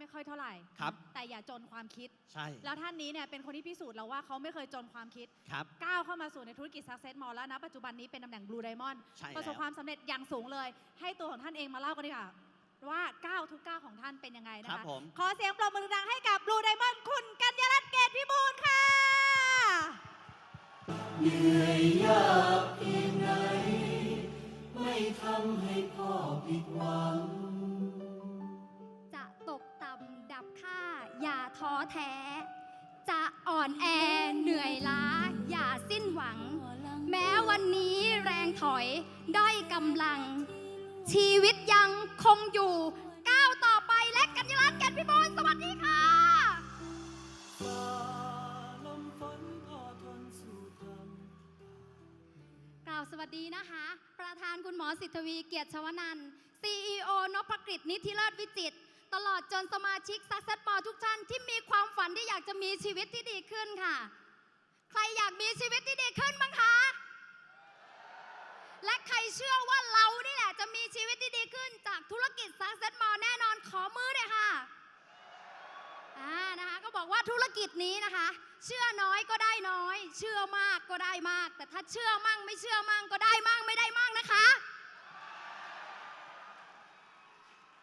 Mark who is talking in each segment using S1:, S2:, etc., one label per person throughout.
S1: ไม่ค่อยเท่าไหร่
S2: ครับ
S1: แต่อย่าจนความคิด
S2: ใช่
S1: แล้วท่านนี้เนี่ยเป็นคนที่พิสูจน์แล้วว่าเขาไม่เคยจนความคิด
S2: ครับ
S1: ก้าวเข้ามาสู่ในธุรกิจ Success Mall แล้วนะ ปัจจุบันนี้เป็นตำแหน่ง Blue Diamond
S2: ใช่
S1: ประสบ
S2: แล้ว
S1: ความสำเร็จอย่างสูงเลย ให้ตัวของท่านเองมาเล่ากันดีกว่าว่าก้าวทุกก้าวของท่านเป็นยังไงนะ
S2: ครั
S1: คะ
S2: บผม
S1: ขอเสียงปรบมือดังๆให้กับ Blue Diamond คุณกัญญารัตน์เกตพิบูลค่ะ
S3: เหนื่อยยากเพียงไหนไม่ทำให้พ่อผิดหวัง
S4: อย่าท้อแท้ จะอ่อนแอเหนื่อยล้า อย่าสิ้นหวัง แม้วันนี้แรงถอยด้อยกำลัง ชีวิตยังคงอยู่ก้าวต่อไปและกัญญาลัตน์แก่นพิบูลสวัสดีค่ะกล่าวสวัสดีนะคะ ประธานคุณหมอสิทธวีเกียรติชวนันท์ CEO นพกฤษนิธิเลิศวิจิตร ตลอดจนสมาชิกซักเซตมอทุกท่านที่มีความฝันที่อยากจะมีชีวิตที่ดีขึ้นค่ะ ใครอยากมีชีวิตที่ดีขึ้นบ้างคะ และใครเชื่อว่าเรานี่แหละจะมีชีวิตที่ดีขึ้นจากธุรกิจซักเซตมอแน่นอนขอมือเลยค่ะอ่านะคะก็บอกว่าธุรกิจนี้นะคะ เชื่อน้อยก็ได้น้อย เชื่อมากก็ได้มาก แต่ถ้าเชื่อมั่งไม่เชื่อมั่งก็ได้มั่งไม่ได้มั่งนะคะ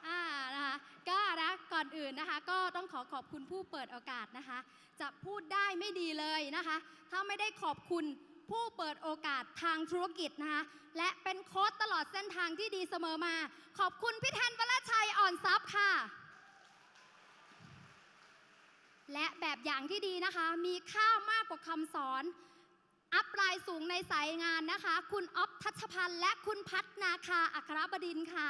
S4: อ่านะคะก็นะก่อ นนะคะ ก็ต้องขอขอบคุณผู้เปิดโอกาสนะคะ จะพูดได้ไม่ดีเลยนะคะ ถ้าไม่ได้ขอบคุณผู้เปิดโอกาสทางธุรกิจนะคะ และเป็นโค้ดตลอดเส้นทางที่ดีเสมอมา ขอบคุณพี่แทนวรชัยอ่อนทรัพย์ค่ะ และแบบอย่างที่ดีนะคะ มีค่ามากกว่าคำสอน อัพไลน์สูงในสายงานนะคะ คุณอ๊อฟทัชพันธ์และคุณพัฒนาคาอัครบดินค่ะ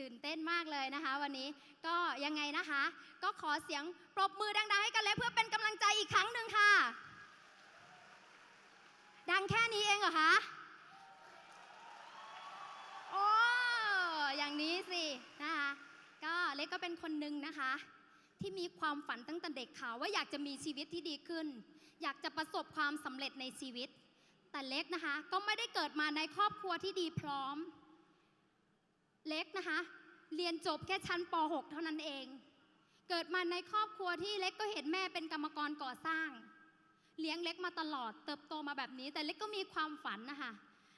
S4: ตื่นเต้นมากเลยนะคะ วันนี้ก็ยังไงนะคะ ก็ขอเสียงปรบมือดังๆให้กันเลยเพื่อเป็นกำลังใจอีกครั้งหนึ่งค่ะ ดังแค่นี้เองเหรอคะโอ้อย่างนี้สินะคะ ก็เล็กก็เป็นคนหนึ่งนะคะ ที่มีความฝันตั้งแต่เด็กค่ะว่าอยากจะมีชีวิตที่ดีขึ้น อยากจะประสบความสำเร็จในชีวิต แต่เล็กนะคะ ก็ไม่ได้เกิดมาในครอบครัวที่ดีพร้อม เล็กนะคะ เรียนจบแค่ชั้นป .6 เท่านั้นเอง เกิดมาในครอบครัวที่เล็กก็เห็นแม่เป็นกรรมกรก่อสร้าง เลี้ยงเล็กมาตลอด เติบโตมาแบบนี้ แต่เล็กก็มีความฝันนะคะ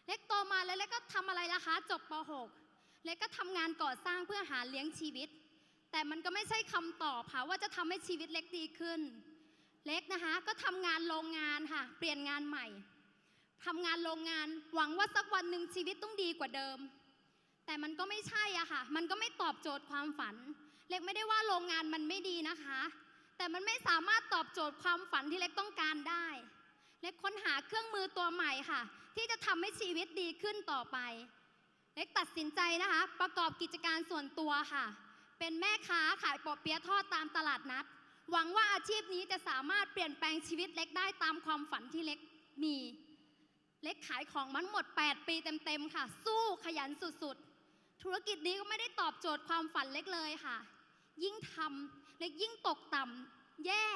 S4: เล็กโตมาแล้วเล็กก็ทำอะไรล่ะคะ จบป .6 เล็กก็ทำงานก่อสร้างเพื่อหาเลี้ยงชีวิต แต่มันก็ไม่ใช่คำตอบค่ะว่าจะทำให้ชีวิตเล็กดีขึ้น เล็กนะคะ ก็ทำงานโรงงานค่ะ เปลี่ยนงานใหม่ทำงานโรงงานหวังว่าสักวันหนึ่งชีวิตต้องดีกว่าเดิม แต่มันก็ไม่ใช่อะค่ะ มันก็ไม่ตอบโจทย์ความฝัน เล็กไม่ได้ว่าโรงงานมันไม่ดีนะคะ แต่มันไม่สามารถตอบโจทย์ความฝันที่เล็กต้องการได้ เล็กค้นหาเครื่องมือตัวใหม่ค่ะ ที่จะทำให้ชีวิตดีขึ้นต่อไป เล็กตัดสินใจนะคะ ประกอบกิจการส่วนตัวค่ะ เป็นแม่ค้าขายปอเปี๊ยะทอดตามตลาดนัด หวังว่าอาชีพนี้จะสามารถเปลี่ยนแปลงชีวิตเล็กได้ตามความฝันที่เล็กมี เล็กขายของมันหมด 8 ปีเต็มๆค่ะ สู้ขยันสุดๆ ธุรกิจนี้ก็ไม่ได้ตอบโจทย์ความฝันเล็กเลยค่ะ ยิ่งทำเล็กยิ่งตกต่ำแย่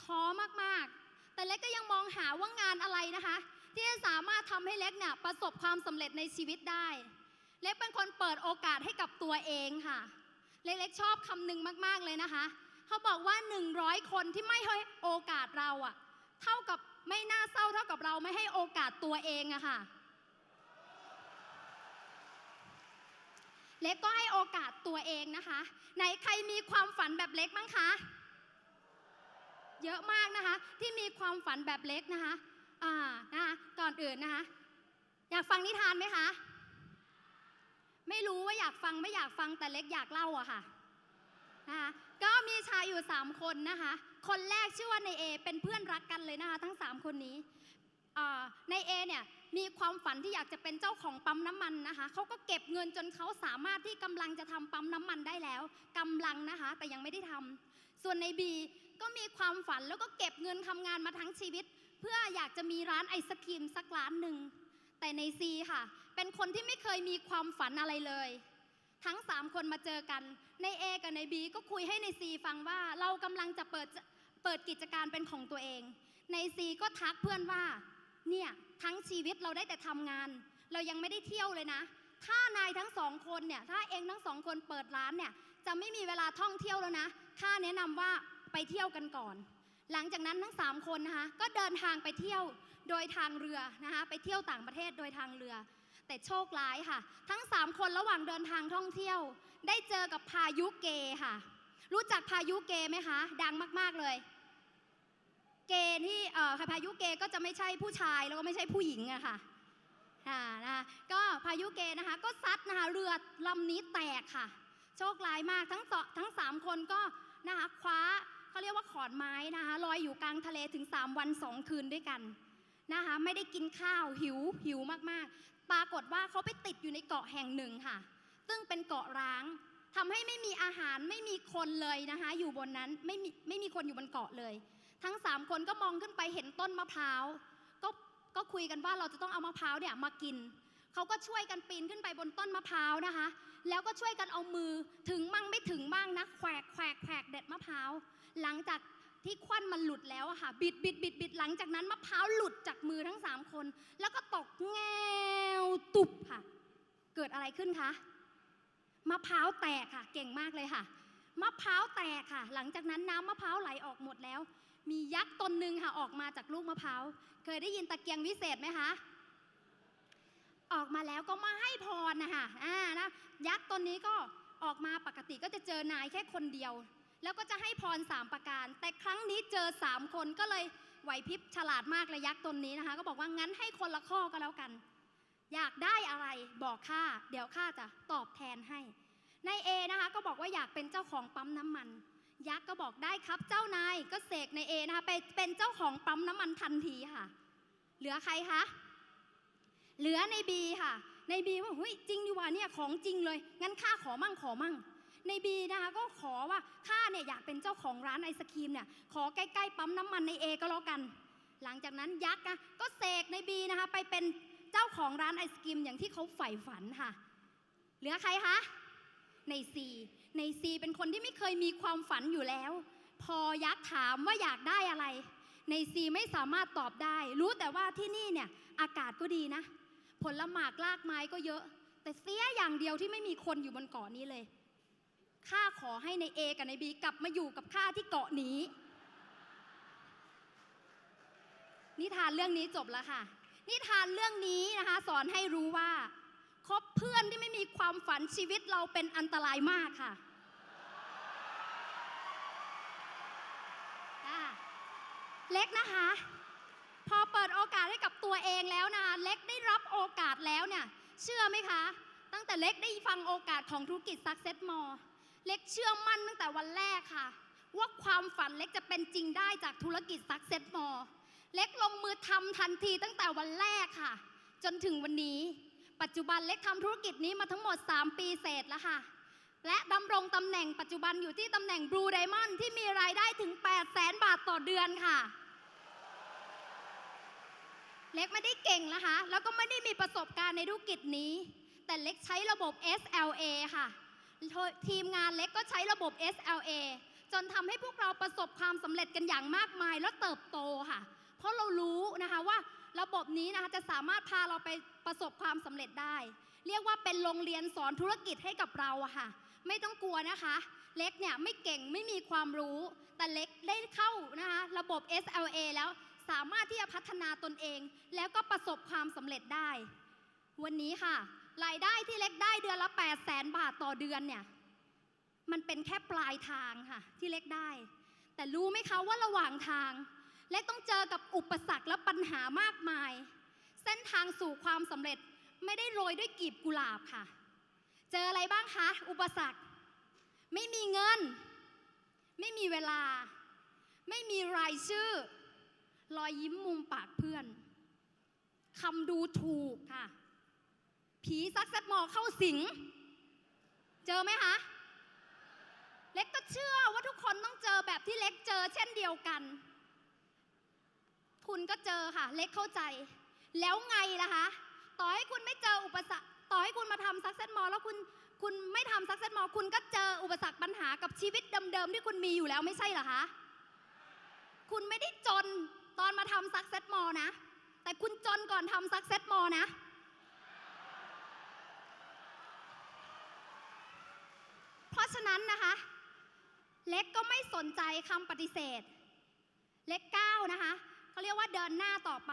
S4: ท้อมากๆ แต่เล็กก็ยังมองหาว่างานอะไรนะคะ ที่จะสามารถทำให้เล็กเนี่ยประสบความสำเร็จในชีวิตได้ เล็กเป็นคนเปิดโอกาสให้กับตัวเองค่ะ เล็กๆชอบคำหนึ่งมากๆเลยนะคะ เขาบอกว่า 100 คนที่ไม่ให้โอกาสเราอะเท่ากับไม่น่าเศร้าเท่ากับเราไม่ให้โอกาสตัวเองอะค่ะ เล็กก็ให้โอกาสตัวเองนะคะ ไหนใครมีความฝันแบบเล็กมั้งคะ เยอะมากนะคะ ที่มีความฝันแบบเล็กนะคะ อ่านะคะก่อนอื่นนะคะ อยากฟังนิทานไหมคะ ไม่รู้ว่าอยากฟังไม่อยากฟังแต่เล็กอยากเล่าอะค่ะนะคะก็มีชายอยู่ 3 คนนะคะ คนแรกชื่อว่าในเอเป็นเพื่อนรักกันเลยนะคะ ทั้ง 3 คนนี้อ่าในเอเนี่ย มีความฝันที่อยากจะเป็นเจ้าของปั๊มน้ำมันนะคะเขาก็เก็บเงินจนเขาสามารถที่กำลังจะทำปั๊มน้ำมันได้แล้วกำลังนะคะแต่ยังไม่ได้ทำส่วนในบีก็มีความฝันแล้วก็เก็บเงินทำงานมาทั้งชีวิต เพื่ออยากจะมีร้านไอศครีมสักร้านหนึ่งแต่ในซีค่ะ เป็นคนที่ไม่เคยมีความฝันอะไรเลย ทั้ง 3 คนมาเจอกันใน A กับใน B ก็คุยให้ใน C ฟังว่าเรากำลังจะเปิดเปิดกิจการเป็นของตัวเอง ใน C ก็ทักเพื่อนว่า เนี่ยทั้งชีวิตเราได้แต่ทำงาน เรายังไม่ได้เที่ยวเลยนะ ถ้านายทั้งสองคนเนี่ยถ้าเองทั้งสองคนเปิดร้านเนี่ยจะไม่มีเวลาท่องเที่ยวแล้วนะข้าแนะนำว่าไปเที่ยวกันก่อน หลังจากนั้นทั้งสามคนนะคะก็เดินทางไปเที่ยวโดยทางเรือนะคะไปเที่ยวต่างประเทศโดยทางเรือ แต่โชคร้ายค่ะ ทั้งสามคนระหว่างเดินทางท่องเที่ยว ได้เจอกับพายุเกค่ะ รู้จักพายุเกไหมคะ ดังมากๆเลย เกที่เอ่อพายุเกก็จะไม่ใช่ผู้ชายแล้วก็ไม่ใช่ผู้หญิงอะค่ะอ่านะคะก็พายุเกนะคะ ก็ซัดนะคะเรือลำนี้แตกค่ะ โชคร้ายมากทั้งสองทั้งสามคนก็นะคะคว้าเขาเรียกว่าขอนไม้นะคะลอยอยู่กลางทะเลถึง 3 วัน 2 คืนด้วยกันนะคะ ไม่ได้กินข้าวหิวหิวมากๆ ปรากฏว่าเขาไปติดอยู่ในเกาะแห่งหนึ่งค่ะ ซึ่งเป็นเกาะร้างทำให้ไม่มีอาหารไม่มีคนเลยนะคะ อยู่บนนั้นไม่มีไม่มีคนอยู่บนเกาะเลย ทั้งสามคนก็มองขึ้นไปเห็นต้นมะพร้าวก็ก็คุยกันว่าเราจะต้องเอามะพร้าวเนี่ยมากินเขาก็ช่วยกันปีนขึ้นไปบนต้นมะพร้าวนะคะ แล้วก็ช่วยกันเอามือถึงมั่งไม่ถึงบ้างนะแขวกแขวกแขวกเด็ดมะพร้าวหลังจากที่ควันมันหลุดแล้วอะค่ะ บิดบิดบิดบิดหลังจากนั้นมะพร้าวหลุดจากมือทั้งสามคน แล้วก็ตกแงวตุบค่ะ เกิดอะไรขึ้นคะมะพร้าวแตกค่ะ เก่งมากเลยค่ะมะพร้าวแตกค่ะ หลังจากนั้นน้ำมะพร้าวไหลออกหมดแล้ว มียักษ์ตนหนึ่งค่ะออกมาจากลูกมะพร้าว เคยได้ยินตะเกียงวิเศษไหมคะ ออกมาแล้วก็มาให้พรนะคะอ่านะยักษ์ตนนี้ก็ออกมาปกติก็จะเจอนายแค่คนเดียว แล้วก็จะให้พรสามประการ แต่ครั้งนี้เจอสามคนก็เลยไหวพริบฉลาดมากเลยยักษ์ตนนี้นะคะ ก็บอกว่างั้นให้คนละข้อก็แล้วกัน อยากได้อะไรบอกข้าเดี๋ยวข้าจะตอบแทนให้นายเอนะคะ ก็บอกว่าอยากเป็นเจ้าของปั๊มน้ำมัน ยักษ์ก็บอกได้ครับ เจ้านายก็เสกในเอนะคะไปเป็นเจ้าของปั๊มน้ำมันทันทีค่ะ เหลือใครคะเหลือในบีค่ะ ในบีว่าเฮ้ยจริงดีว่าเนี่ยของจริงเลย งั้นข้าขอมั่งขอมั่ง ในบีนะคะก็ขอว่าข้าเนี่ยอยากเป็นเจ้าของร้านไอศครีมเนี่ยขอใกล้ๆปั๊มน้ำมันในเอก็แล้วกัน หลังจากนั้นยักษ์นะก็เสกในบีนะคะไปเป็นเจ้าของร้านไอศครีมอย่างที่เขาใฝ่ฝันค่ะ เหลือใครคะ ในซีในซีเป็นคนที่ไม่เคยมีความฝันอยู่แล้ว พอยักษ์ถามว่าอยากได้อะไร ในซีไม่สามารถตอบได้ รู้แต่ว่าที่นี่เนี่ยอากาศก็ดีนะ ผลหมากลากไม้ก็เยอะ แต่เสียอย่างเดียวที่ไม่มีคนอยู่บนเกาะนี้เลยข้าขอให้ในเอกับในบีกลับมาอยู่กับข้าที่เกาะนี้ นิทานเรื่องนี้จบแล้วค่ะ นิทานเรื่องนี้นะคะ สอนให้รู้ว่า คบเพื่อนที่ไม่มีความฝันชีวิตเราเป็นอันตรายมากค่ะเล็กนะคะ พอเปิดโอกาสให้กับตัวเองแล้วนะคะเล็กได้รับโอกาสแล้วเนี่ย เชื่อไหมคะ ตั้งแต่เล็กได้ฟังโอกาสของธุรกิจ Success m o r e เล็กเชื่อมั่นตั้งแต่วันแรกค่ะ ว่าความฝันเล็กจะเป็นจริงได้จากธุรกิจ Success m o r e เล็กลงมือทำทันทีตั้งแต่วันแรกค่ะ จนถึงวันนี้ ปัจจุบันเล็กทำธุรกิจนี้มาทั้งหมด 3 ปีเศษแล้วค่ะ และดำรงตำแหน่งปัจจุบันอยู่ที่ตำแหน่ง Blue Diamond ที่มีรายได้ถึง 8 0 0แสนบาทต่อเดือนค่ะ เล็กไม่ได้เก่งนะคะ แล้วก็ไม่ได้มีประสบการณ์ในธุรกิจนี้ แต่เล็กใช้ระบบ SLA ค่ะ ทีมงานเล็กก็ใช้ระบบ SLA จนทำให้พวกเราประสบความสำเร็จกันอย่างมากมาย แล้วเติบโตค่ะ เพราะเรารู้นะคะว่าระบบนี้นะคะจะสามารถพาเราไป ประสบความสำเร็จได้ เรียกว่าเป็นโรงเรียนสอนธุรกิจให้กับเราอะค่ะ ไม่ต้องกลัวนะคะ เล็กเนี่ยไม่เก่งไม่มีความรู้ แต่เล็กได้เข้านะคะระบบ SLA แล้วสามารถที่จะพัฒนาตนเอง แล้วก็ประสบความสำเร็จได้ วันนี้ค่ะ รายได้ที่เล็กได้เดือนละ 8 0 0แสนบาทต่อเดือนเนี่ย มันเป็นแค่ปลายทางค่ะ ที่เล็กได้ แต่รู้ไหมคะว่าระหว่างทาง เล็กต้องเจอกับอุปสรรคและปัญหามากมาย เส้นทางสู่ความสำเร็จไม่ได้โรยด้วยกีบกุหลาบค่ะ เจออะไรบ้างคะ อุปสรรค ไม่มีเงิน ไม่มีเวลา ไม่มีรายชื่อ รอยยิ้มมุมปากเพื่อนคำดูถูกค่ะ ผีซักซัดหมอเข้าสิง เจอไหมคะ เล็กก็เชื่อว่าทุกคนต้องเจอแบบที่เล็กเจอเช่นเดียวกัน คุณก็เจอค่ะ เล็กเข้าใจ แล้วไงล่ะคะ ต่อให้คุณไม่เจออุปสรรค ต่อให้คุณมาทำซักเซตมอลแล้วคุณ คุณไม่ทำซักเซตมอลคุณก็เจออุปสรรคปัญหากับชีวิตเดิมๆที่คุณมีอยู่แล้วไม่ใช่เหรอคะ คุณไม่ได้จนตอนมาทำซักเซตมอลนะ แต่คุณจนก่อนทำซักเซตมอลนะ เพราะฉะนั้นนะคะ เล็กก็ไม่สนใจคำปฏิเสธ เล็กก้าวนะคะเขาเรียกว่าเดินหน้าต่อไป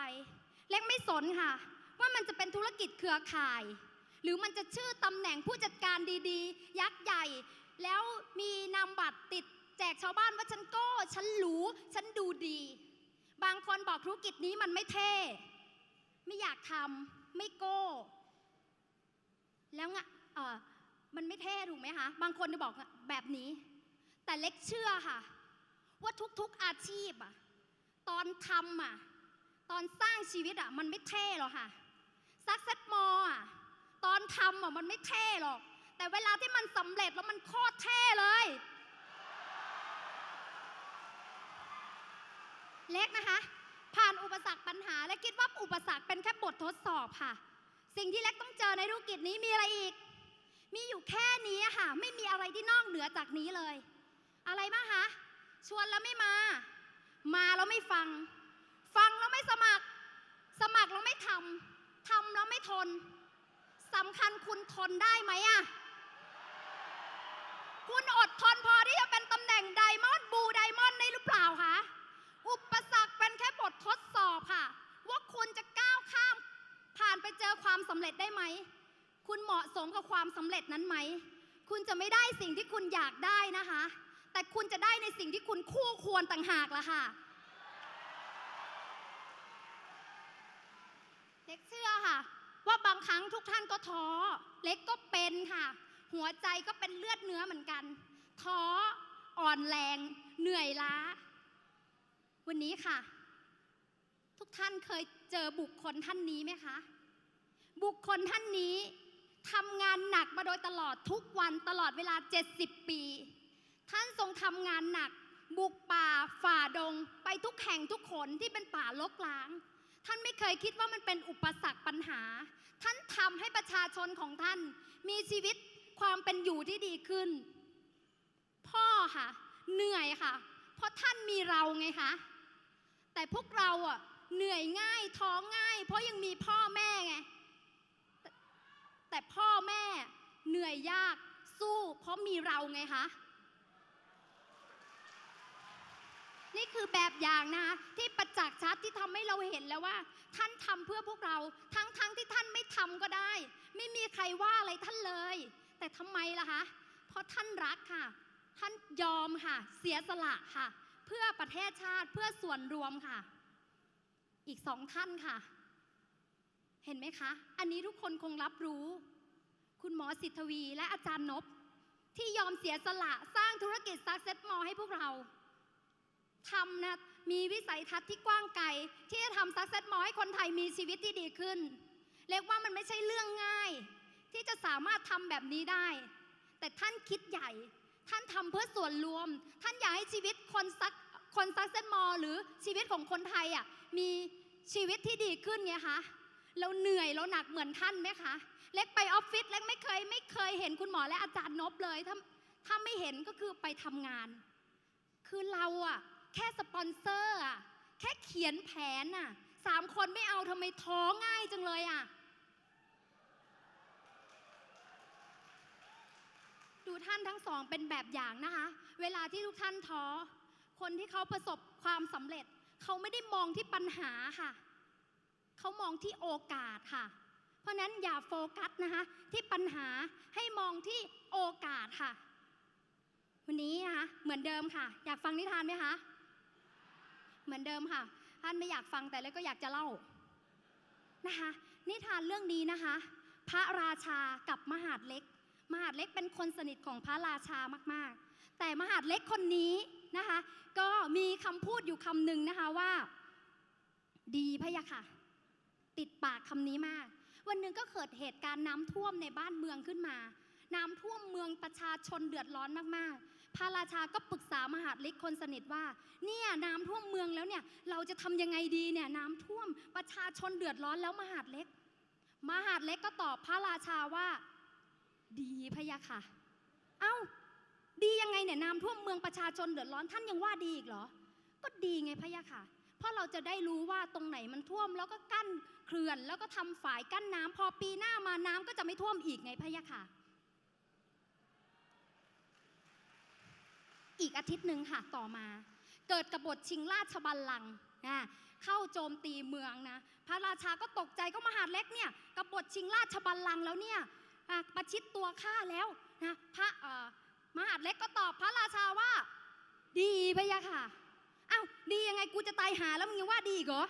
S4: เล็กไม่สนค่ะ ว่ามันจะเป็นธุรกิจเครือข่าย หรือมันจะชื่อตำแหน่งผู้จัดการดีๆ ยักษ์ใหญ่ แล้วมีนามบัตรติดแจกชาวบ้านว่าฉันโก้ฉันหรูฉันดูดี บางคนบอกธุรกิจนี้มันไม่เท่ ไม่อยากทำไม่โก้ แล้วไงเออมันไม่เท่ถูกไหมคะ บางคนจะบอกแบบนี้ แต่เล็กเชื่อค่ะ ว่าทุกๆอาชีพอะตอนทำอะ ตอนสร้างชีวิตอะมันไม่เท่หรอกค่ะซักเซ็ตมออะตอนทำอะมันไม่เท่หรอก แต่เวลาที่มันสำเร็จแล้วมันโคตรเท่เลย เล็กนะคะ ผ่านอุปสรรคปัญหา และคิดว่าอุปสรรคเป็นแค่บททดสอบค่ะ สิ่งที่เล็กต้องเจอในธุรกิจนี้มีอะไรอีก มีอยู่แค่นี้ค่ะ ไม่มีอะไรที่นอกเหนือจากนี้เลย อะไรบ้างคะชวนแล้วไม่มา มาแล้วไม่ฟัง ไม่สมัคร สมัครแล้วไม่ทำทำแล้วไม่ทนสำคัญคุณทนได้ไหมอะคุณอดทนพอที่จะเป็นตำแหน่งไดมอนด์บูไดมอนด์ได้หรือเปล่าคะอุปสรรคเป็นแค่บททดสอบค่ะ ว่าคุณจะก้าวข้าม ผ่านไปเจอความสำเร็จได้ไหม คุณเหมาะสมกับความสำเร็จนั้นไหม คุณจะไม่ได้สิ่งที่คุณอยากได้นะคะ แต่คุณจะได้ในสิ่งที่คุณคู่ควรต่างหากละค่ะ เล็กเชื่อค่ะ ว่าบางครั้งทุ ก็ท้อ เล็กก็เป็นค่ะ หัวใจก็เป็นเลือดเนื้อเหมือนกัน ท้อ อ่อนแรง เหนื่อยล้า วันนี้ค่ะ ทุกท่านเคยเจอบุคคลท่านนี้ไหมคะ บุคคลท่านนี้ทำงานหนักมาโดยตลอดทุกวันตลอดเวลา 70 ปี ท่านทรงทำงานหนัก บุกป่าฝ่าดง ไปทุกแห่งทุกขนที่เป็นป่าลกล้าง ท่านไม่เคยคิดว่ามันเป็นอุปสรรคปัญหา ท่านทำให้ประชาชนของท่าน มีชีวิตความเป็นอยู่ที่ดีขึ้น พ่อค่ะ เหนื่อยค่ะ เพราะท่านมีเราไงคะ แต่พวกเราอะเหนื่อยง่ายท้องง่าย เพราะยังมีพ่อแม่ไงแต่แต่พ่อแม่เหนื่อยยากสู้ เพราะมีเราไงคะ นี่คือแบบอย่างนะคะที่ประจักษ์ชัดที่ทำให้เราเห็นแล้วว่า ท่านทำเพื่อพวกเราทั้งๆทที่ท่านไม่ทำก็ได้ ไม่มีใครว่าอะไรท่านเลย แต่ทำไมล่ะคะ เพราะท่านรักค่ะ ท่านยอมค่ะ เสียสละค่ะ เพื่อประเทศชาติเพื่อส่วนรวมค่ะ อีกสองท่านค่ะ เห็นไหมคะ อันนี้ทุกคนคงรับรู้ คุณหมอสิทธวีและอาจารย์นบที่ยอมเสียสละสร้างธุรกิจ Success Mall ให้พวกเรา ทำนะมีวิสัยทัศน์ที่กว้างไกลที่จะทำ Success Mall ให้คนไทยมีชีวิตที่ดีขึ้น เรียกว่ามันไม่ใช่เรื่องง่าย ที่จะสามารถทำแบบนี้ได้ แต่ท่านคิดใหญ่ ท่านทำเพื่อส่วนรวม ท่านอยากให้ชีวิตคนซักคนซักเซนมอหรือชีวิตของคนไทยอะมีชีวิตที่ดีขึ้นไงคะเราเหนื่อยเราหนักเหมือนท่านไหมคะเล็กไปออฟฟิศเล็กไม่เคยไม่เคยเห็นคุณหมอและอาจารย์นบเลยถ้าถ้าไม่เห็นก็คือไปทำงาน คือเราอะ แค่สปอนเซอร์อะแค่เขียนแผนอะสามคนไม่เอาทำไมท้อง่ายจังเลยอะดูท่านทั้งสองเป็นแบบอย่างนะคะ เวลาที่ทุกท่านท้อ คนที่เขาประสบความสำเร็จ เขาไม่ได้มองที่ปัญหาค่ะ เขามองที่โอกาสค่ะ เพราะฉะนั้นอย่าโฟกัสนะคะ ที่ปัญหาให้มองที่โอกาสค่ะ วันนี้นะคะเหมือนเดิมค่ะ อยากฟังนิทานไหมคะ เหมือนเดิมค่ะ ท่านไม่อยากฟังแต่เลยก็อยากจะเล่านะคะ นิทานเรื่องนี้นะคะ พระราชากับมหาดเล็ก มหาดเล็กเป็นคนสนิทของพระราชามากๆ แต่มหาดเล็กคนนี้นะคะ ก็มีคำพูดอยู่คำหนึ่งนะคะว่า ดีพะยะค่ะ ติดปากคำนี้มาก วันหนึ่งก็เกิดเหตุการณ์น้ำท่วมในบ้านเมืองขึ้นมา น้ำท่วมเมืองประชาชนเดือดร้อนมากๆ พระราชาก็ปรึกษามหาดเล็กคนสนิทว่า เนี่ยน้ำท่วมเมืองแล้วเนี่ยเราจะทำยังไงดีเนี่ยน้ำท่วมประชาชนเดือดร้อนแล้วมหาดเล็ก มหาดเล็กก็ตอบพระราชาว่า ดีพะยะค่ะ เอ้าดียังไงเนี่ยน้ำท่วมเมืองประชาชนเดือดร้อนท่านยังว่าดีอีกเหรอ ก็ดีไงพะยะค่ะ เพราะเราจะได้รู้ว่าตรงไหนมันท่วมแล้วก็กั้นเขื่อนแล้วก็ทำฝายกั้นน้ำพอปีหน้ามาน้ำก็จะไม่ท่วมอีกไงพะยะค่ะ อีกอาทิตย์หนึ่งค่ะต่อมา เกิดกบฏชิงราชบัลลังก์นะเข้าโจมตีเมืองนะ พระราชาก็ตกใจก็มหาเล็กเนี่ยกบฏชิงราชบัลลังก์แล้วเนี่ยประชิดตัวข้าแล้วนะพระมหาเล็กก็ตอบพระราชาว่า ดีพะยะค่ะอ้าวดียังไงกูจะตายหาแล้วมึงยังว่าดีอีกเหรอ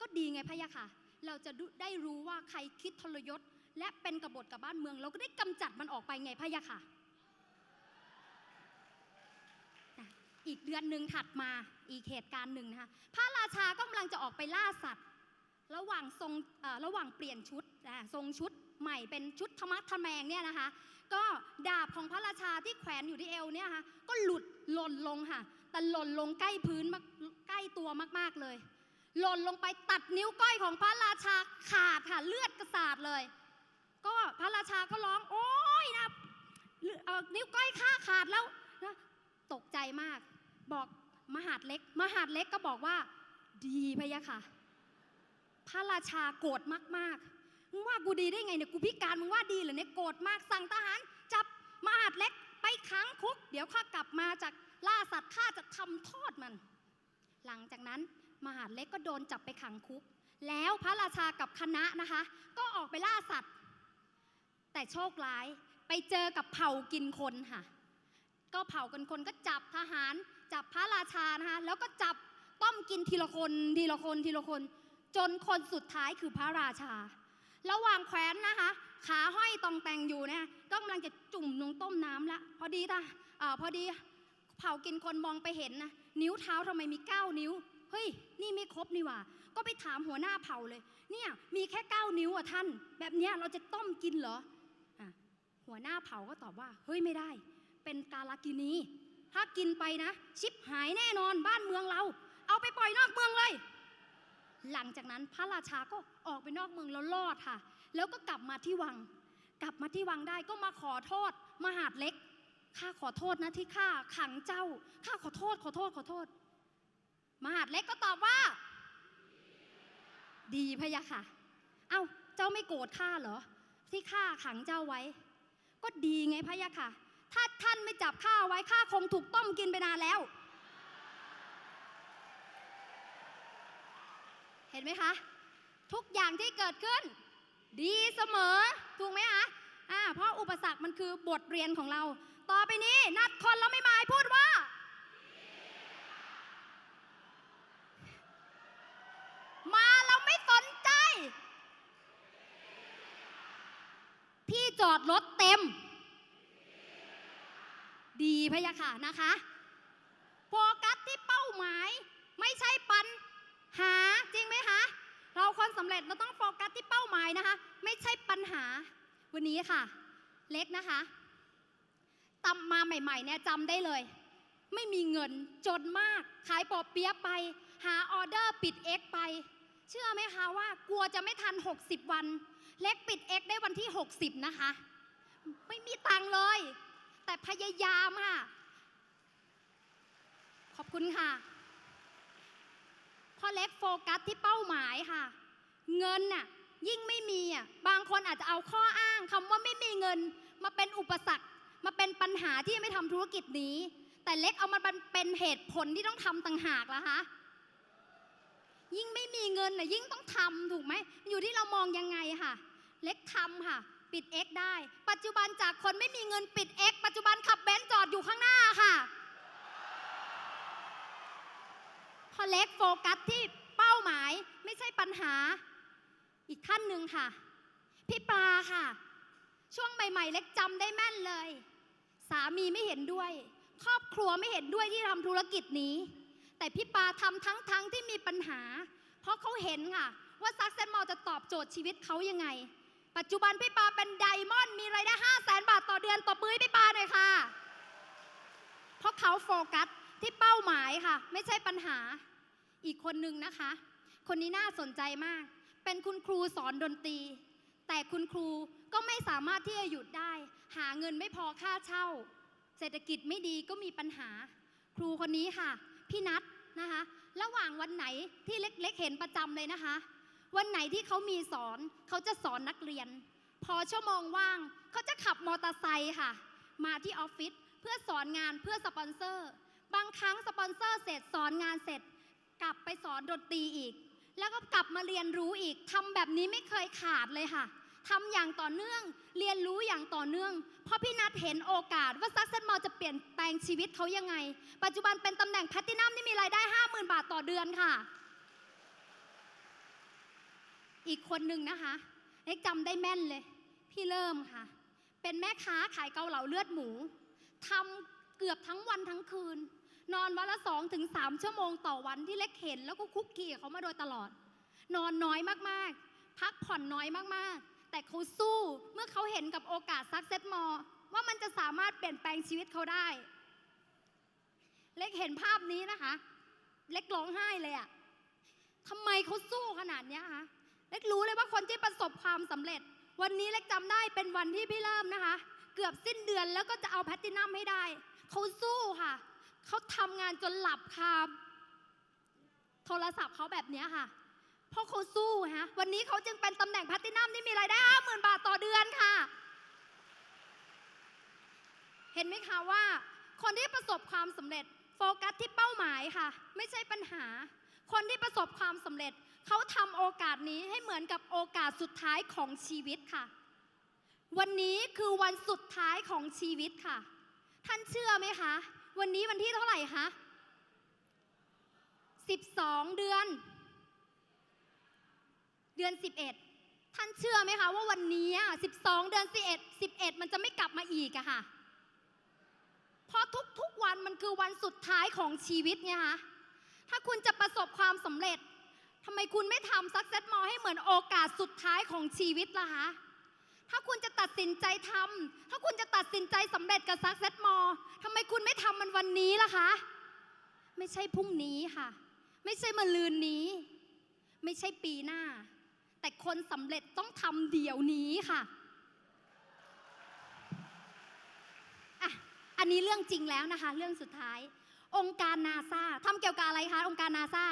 S4: ก็ดีไงพะยะค่ะ เราจะได้รู้ว่าใครคิดทรยศ และเป็นกบฏกับบ้านเมือง เราก็ได้กำจัดมันออกไปไงพะยะค่ะ อีกเดือนหนึ่งถัดมาอีกเหตุการณ์หนึ่งนะคะพระราชาก็กำลังจะออกไปล่าสัตว์ ระหว่างทรงเอ่อระหว่างเปลี่ยนชุดอะทรงชุดใหม่เป็นชุดธรรมะทะแมงเนี่ยนะคะ ก็ดาบของพระราชาที่แขวนอยู่ที่เอวเนี่ยค่ะก็หลุดหล่นลงค่ะแต่หล่นลงใกล้พื้นใกล้ตัวมากๆเลย หล่นลงไปตัดนิ้วก้อยของพระราชาขาดค่ะเลือดกระสาดเลย ก็พระราชาก็ร้องโอ๊ยนะเอดเอ่อนิ้วก้อยข้าขาดแล้วนะตกใจมาก บอกมหาดเล็ก มหาดเล็กก็บอกว่า ดีพะยะค่ะ พระราชาโกรธมากๆมึงว่ากูดีได้ไงเนี่ยกูพิการมึงว่าดีเหรอเนี่ยโกรธมากสั่งทหาร จับมหาดเล็กไปขังคุก เดี๋ยวข้ากลับมาจากล่าสัตว์ข้าจะทำโทษมัน หลังจากนั้นมหาดเล็กก็โดนจับไปขังคุก แล้วพระราชากับคณะนะคะ ก็ออกไปล่าสัตว์ แต่โชคร้ายไปเจอกับเผ่ากินคนค่ะ ก็เผ่ากันคนก็จับทหาร จับพระราชานะคะแล้วก็จับต้มกินทีละคนทีละคนทีละคน จนคนสุดท้ายคือพระราชา ระหว่างแขวนนะคะ ขาห้อยตองแต่งอยู่เนี่ยก็กำลังจะจุ่มลงต้มน้ำละพอดีตาอ่าพอดีเผากินคนมองไปเห็นนะนิ้วเท้าทำไมมีเก้านิ้วเฮ้ยนี่ไม่ครบนี่หว่า ก็ไปถามหัวหน้าเผาเลย เนี่ยมีแค่เก้านิ้วอะท่าน แบบเนี้ยเราจะต้มกินเหรออหัวหน้าเผาก็ตอบว่า เฮ้ยไม่ได้ เป็นกาลกินี ถ้ากินไปนะ ชิบหายแน่นอนบ้านเมืองเรา เอาไปปล่อยนอกเมืองเลย หลังจากนั้นพระราชาก็ออกไปนอกเมืองแล้วรอดค่ะ แล้วก็กลับมาที่วัง กลับมาที่วังได้ก็มาขอโทษมหาดเล็กข้าขอโทษนะที่ข้าขังเจ้าข้าขอโทษขอโทษขอโทษ มหาดเล็กก็ตอบว่า ดีพะยะค่ะ เอ้าเจ้าไม่โกรธข้าเหรอ ที่ข้าขังเจ้าไว้ ก็ดีไงพะยะค่ะ ถ้าท่านไม่จับข้าไว้ข้าคงถูกต้มกินไปนานแล้ว เห็นไหมคะ ทุกอย่างที่เกิดขึ้น ดีเสมอ ถูกไหมคะอ่าเพราะอุปสรรคมันคือบทเรียนของเรา ต่อไปนี้นัดคนแล้วไม่มายพูดว่ามาเราไม่สนใจที่จอดรถเต็ม ดี พยะค่ะนะคะโฟกัสที่เป้าหมาย ไม่ใช่ปัญหาจริงไหมคะเราคนสำเร็จเราต้องโฟกัสที่เป้าหมายนะคะ ไม่ใช่ปัญหาวันนี้ค่ะ เล็กนะคะตำมาใหม่ๆเนี่ยจำได้เลย ไม่มีเงินจนมาก ขายปอเปี๊ยะไป หาออเดอร์ปิดเอ็กไป เชื่อไหมคะว่ากลัวจะไม่ทัน 60 วัน เล็กปิดเอ็กได้วันที่ 60 นะคะ ไม่มีตังค์เลย แต่พยายามค่ะ ขอบคุณค่ะพ่อเล็กโฟกัสที่เป้าหมายค่ะ เงินน่ะยิ่งไม่มีอะบางคนอาจจะเอาข้ออ้างคำว่าไม่มีเงิน มาเป็นอุปสรรค มาเป็นปัญหาที่ไม่ทำธุรกิจนี้ แต่เล็กเอามาเป็นเหตุผลที่ต้องทำต่างหากล้วคะยิ่งไม่มีเงินน่ะยิ่งต้องทำถูกไหมอยู่ที่เรามองยังไงค่ะ เล็กทำค่ะ ปิด X ได้ ปัจจุบันจากคนไม่มีเงินปิด X ปัจจุบันขับเบนซ์จอดอยู่ข้างหน้าค่ะ พอเล็กโฟกัสที่เป้าหมายไม่ใช่ปัญหา อีกท่านหนึ่งค่ะ พี่ปลาค่ะ ช่วงใหม่ ๆ เล็กจำได้แม่นเลย สามีไม่เห็นด้วย ครอบครัวไม่เห็นด้วยที่ทำธุรกิจนี้ แต่พี่ปลาทำทั้งๆทที่มีปัญหา เพราะเขาเห็นค่ะ ว่าซักเซนมอลจะตอบโจทย์ชีวิตเขายังไง ปัจจุบันพี่ปาเป็นไดมอนด์มีรายได้5 0 0แสนบาทต่อเดือนตบมือให้พี่ปาหน่อยค่ะ เพราะเขาโฟกัสที่เป้าหมายค่ะ ไม่ใช่ปัญหาอีกคนนึงนะคะ คนนี้น่าสนใจมาก เป็นคุณครูสอนดนตรี แต่คุณครูก็ไม่สามารถที่จะหยุดได้ หาเงินไม่พอค่าเช่า เศรษฐกิจไม่ดีก็มีปัญหา ครูคนนี้ค่ะ พี่นัทนะคะ ระหว่างวันไหนที่เล็กๆเห็นประจำเลยนะคะ วันไหนที่เขามีสอนเขาจะสอนนักเรียน พอชั่วโมงว่างเขาจะขับมอเตอร์ไซค์ค่ะ มาที่ออฟฟิศเพื่อสอนงานเพื่อสปอนเซอร์ บางครั้งสปอนเซอร์เสร็จสอนงานเสร็จ กลับไปสอนดนตรีอีก แล้วก็กลับมาเรียนรู้อีกทำแบบนี้ไม่เคยขาดเลยค่ะทำอย่างต่อเนื่องเรียนรู้อย่างต่อเนื่อง เพราะพี่นัทเห็นโอกาสว่าซักเซนมอลจะเปลี่ยนแปลงชีวิตเขายังไง ปัจจุบันเป็นตำแหน่งแพลตตินัมที่มีรายได้ 50,000 บาทต่อเดือนค่ะ อีกคนหนึ่งนะคะเล็กจำได้แม่นเลย พี่เริ่มค่ะ เป็นแม่ค้าขายเกาเหลาเลือดหมูทำเกือบทั้งวันทั้งคืน นอนวันละสองถึงสามชั่วโมงต่อวันที่เล็กเห็น แล้วก็คุกคีกับเขามาโดยตลอด นอนน้อยมากๆ พักผ่อนน้อยมากๆ แต่เขาสู้เมื่อเขาเห็นกับโอกาสซักเซ็ตมอว่ามันจะสามารถเปลี่ยนแปลงชีวิตเขาได้ เล็กเห็นภาพนี้นะคะ เล็กร้องไห้เลยอะทำไมเขาสู้ขนาดนี้คะ เล็กรู้เลยว่าคนที่ประสบความสำเร็จ วันนี้เล็กจำได้เป็นวันที่พี่เริ่มนะคะ เกือบสิ้นเดือนแล้วก็จะเอาแพตตินัมให้ได้เขาสู้ค่ะเขาทำงานจนหลับคาโทรศัพท์เขาแบบนี้ค่ะเพราะเขาสู้ฮะวันนี้เขาจึงเป็นตำแหน่งแพตตินัมที่มีรายได้ห้าหมื่นบาทต่อเดือนค่ะ เห็นไหมคะว่าคนที่ประสบความสำเร็จโฟกัสที่เป้าหมายค่ะ ไม่ใช่ปัญหา คนที่ประสบความสำเร็จ เขาทำโอกาสนี้ให้เหมือนกับโอกาสสุดท้ายของชีวิตค่ะ วันนี้คือวันสุดท้ายของชีวิตค่ะ ท่านเชื่อไหมคะ วันนี้วันที่เท่าไหร่คะ12 เดือน เดือน 11 ท่านเชื่อไหมคะว่าวันนี้อะ12 เดือน 11 11 มันจะไม่กลับมาอีกอะค่ะ เพราะทุกๆวันมันคือวันสุดท้ายของชีวิตไงคะถ้าคุณจะประสบความสำเร็จ ทำไมคุณไม่ทำซักเซ s มอให้เหมือนโอกาสสุดท้ายของชีวิตล่ะคะ ถ้าคุณจะตัดสินใจทำถ้าคุณจะตัดสินใจสำเร็จกับซักเซ s มอทำไมคุณไม่ทำมันวันนี้ล่ะคะ ไม่ใช่พรุ่งนี้ค่ะ ไม่ใช่มะลืนนี้ ไม่ใช่ปีหน้า แต่คนสำเร็จต้องทำเดี๋ยวนี้ค่ะอะอันนี้เรื่องจริงแล้วนะคะ เรื่องสุดท้าย องค์การนาซาทำเกี่ยวกับอะไรคะ องค์การนาซา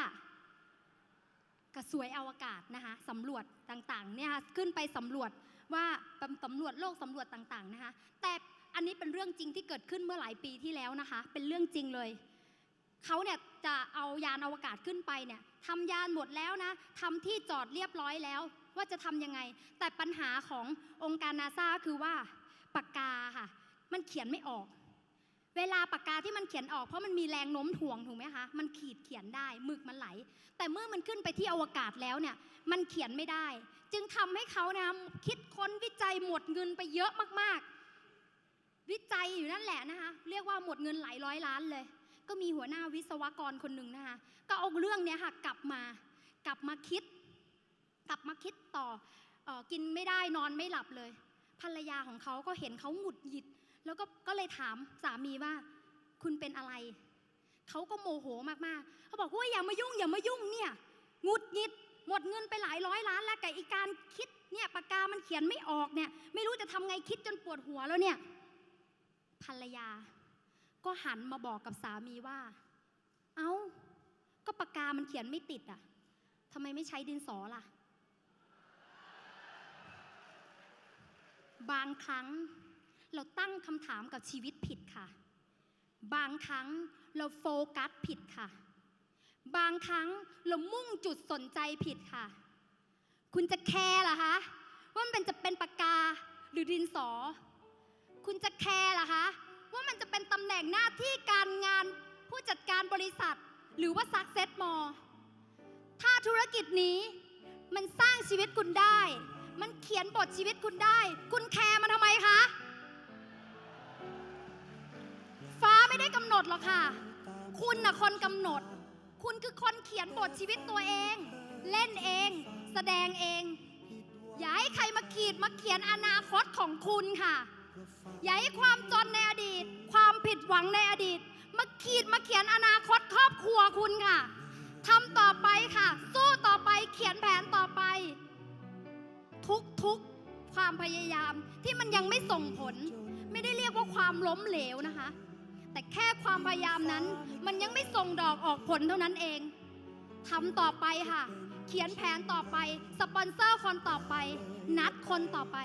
S4: กระสวยอวกาศนะคะสำรวจต่างๆเนี่ยค่ะขึ้นไปสำรวจว่าสำรวจโลกสำรวจต่างๆนะคะแต่อันนี้เป็นเรื่องจริงที่เกิดขึ้นเมื่อหลายปีที่แล้วนะคะ เป็นเรื่องจริงเลยเขาเนี่ยจะเอายานอวกาศขึ้นไปเนี่ยทำยานหมดแล้วนะทำที่จอดเรียบร้อยแล้ว ว่าจะทำยังไง แต่ปัญหาขององค์การนาซาคือว่าปากกาค่ะ มันเขียนไม่ออก เวลาปากกาที่มันเขียนออกเพราะมันมีแรงโน้มถ่วงถูกไหมคะ มันขีดเขียนได้หมึกมันไหล แต่เมื่อมันขึ้นไปที่อวกาศแล้วเนี่ยมันเขียนไม่ได้ จึงทำให้เขานะคิดค้นวิจัยหมดเงินไปเยอะมากๆ วิจัยอยู่นั่นแหละนะคะ เรียกว่าหมดเงินหลายร้อยล้านเลย ก็มีหัวหน้าวิศวกรคนหนึ่งนะคะก็เอาเรื่องเนี้ยค่ะกลับมากลับมาคิด กลับมาคิดต่อออกินไม่ได้นอนไม่หลับเลย ภรรยาของเขาก็เห็นเขาหงุดหงิด แล้วก็ก็เลยถามสามีว่า คุณเป็นอะไร เขาก็โมโหมากๆเขาบอกว่าอย่ามายุ่ง อย่ามายุ่งเนี่ยงุดงิด หมดเงินไปหลายร้อยล้านแล้วกับอีการคิดเนี่ยปากกามันเขียนไม่ออกเนี่ย ไม่รู้จะทำไงคิดจนปวดหัวแล้วเนี่ยภรรยา ก็หันมาบอกกับสามีว่า เอา้า ก็ปากกามันเขียนไม่ติดอะทำไมไม่ใช้ดินสอล่ะ บางครั้ง เราตั้งคำถามกับชีวิตผิดค่ะ บางครั้งเราโฟกัสผิดค่ะ บางครั้งเรามุ่งจุดสนใจผิดค่ะ คุณจะแคร์เหรอคะว่ามันจะเป็นปากกาหรือดินสอ คุณจะแคร์เหรอคะว่ามันจะเป็นตำแหน่งหน้าที่การงานผู้จัดการบริษัท หรือว่า Success m o r e ถ้าธุรกิจนี้มันสร้างชีวิตคุณได้ มันเขียนบทชีวิตคุณได้ คุณแคร์มันทำไมคะ ไม่ได้กำหนดหรอกค่ะ คุณน่ะคนกำหนด คุณคือคนเขียนบทชีวิตตัวเอง เล่นเอง แสดงเอง อย่าให้ใครมาขีดมาเขียนอนาคตของคุณค่ะ อย่าให้ความจนในอดีต ความผิดหวังในอดีต มาขีดมาเขียนอนาคตครอบครัวคุณค่ะทำต่อไปค่ะ สู้ต่อไปเขียนแผนต่อไป ทุกๆความพยายามที่มันยังไม่ส่งผล ไม่ได้เรียกว่าความล้มเหลวนะคะ แต่แค่ความพยายามนั้น มันยังไม่ส่งดอกออกผลเท่านั้นเองทำต่อไปค่ะ เขียนแผนต่อไป สปอนเซอร์คนต่อไป นัดคนต่อไป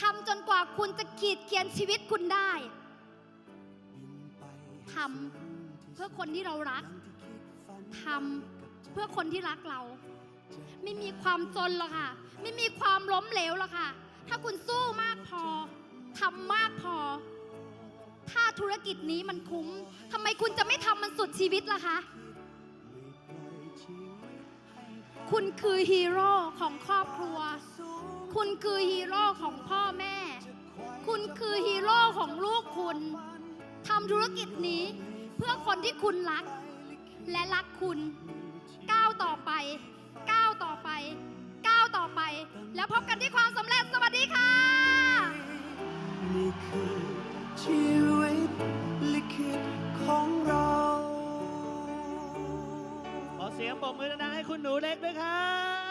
S4: ทำจนกว่าคุณจะขีดเขียนชีวิตคุณได้ทำเพื่อคนที่เรารักทำเพื่อคนที่รักเรา ไม่มีความจนหรอกค่ะ ไม่มีความล้มเหลวหรอกค่ะ ถ้าคุณสู้มากพอทำมากพอ ถ้าธุรกิจนี้มันคุ้มทำไมคุณจะไม่ทำมันสุดชีวิตล่ะคะ คุณคือฮีโร่ของครอบครัว คุณคือฮีโร่ของพ่อแม่ คุณคือฮีโร่ของลูกคุณทำธุรกิจนี้เพื่อคนที่คุณรัก และรักคุณก้าวต่อไปก้าวต่อไปก้าวต่อไป แล้วพบกันที่ความสำเร็จสวัสดีค่ะ
S3: ชีวิตลิขิตของเรา
S2: ขอเสียงปรบมือดังๆให้คุณหนูเล็กด้วยครับ